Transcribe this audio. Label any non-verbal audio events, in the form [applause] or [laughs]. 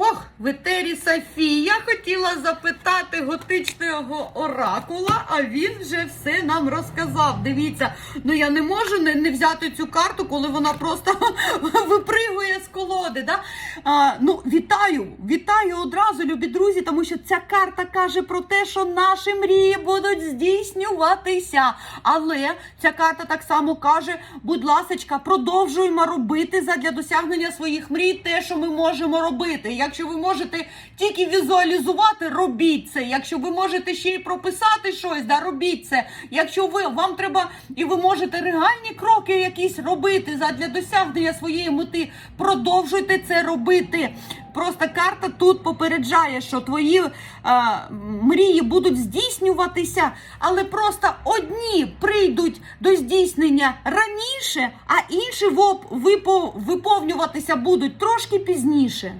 Ох, в Софія хотіла запитати готичного оракула, а він вже все нам розказав. Дивіться, ну я не можу не, не взяти цю карту, коли вона просто [laughs] випригує з колоди. Да? А, ну, вітаю, вітаю одразу, любі друзі, тому що ця карта каже про те, що наші мрії будуть здійснюватися. Але ця карта так само каже: будь ласочка, продовжуємо робити задля досягнення своїх мрій те, що ми можемо робити. Якщо ви можете тільки візуалізувати, робіть це. Якщо ви можете ще й прописати щось, да, робіть це. Якщо ви вам треба і ви можете реальні кроки якісь робити задля досягнення своєї мети, продовжуйте це робити. Просто карта тут попереджає, що твої е, мрії будуть здійснюватися, але просто одні прийдуть до здійснення раніше, а інші виповнюватися будуть трошки пізніше.